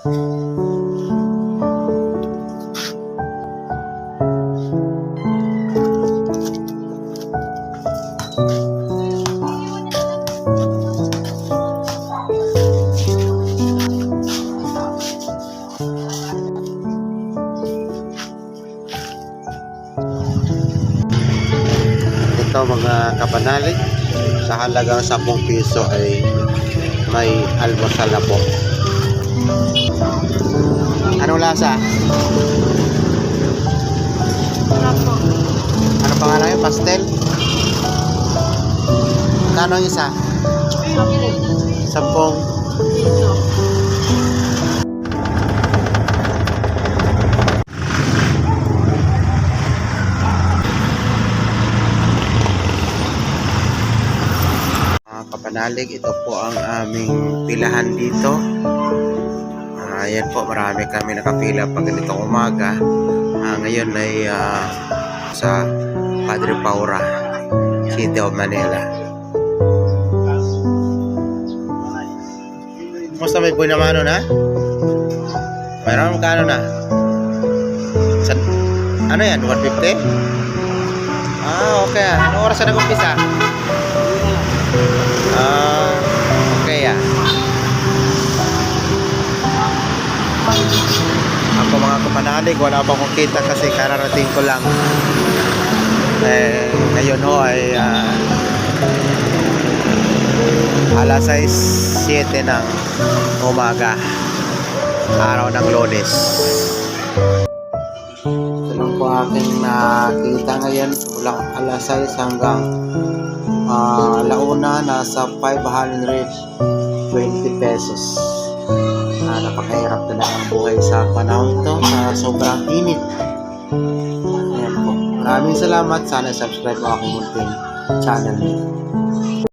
Ito mga kapanalig, sa halagang 10 piso ay may almusal na po. Anong lasa? Ano pangalan yun? Pastel? Kano ang isa? Sampung. Mga kapanalig, ito po ang aming pilahan dito. Ayan po, marami kami nakapila pag ganitong umaga. Ah, ngayon ay ah, sa Padre Paura, City of Manila. Kumusta may buhay naman ano na? Mayroon magkano na? Sa, ano yan? 150? Ah, okay. Anong oras na nag-umpisa? Ako mga kapanalig, wala pa akong kita kasi kararating ko lang. Eh, ngayon ho ay ah, alas 6, 7 ng umaga. Araw ng lones. Ito lang po aking nakita ngayon mula alas 6 hanggang Ah, launa nasa 520 pesos. Ah, napakahirap talaga ang buhay sa panahon ito sa sobrang init. Ayan po. Maraming salamat. Sana subscribe mo aking munting channel.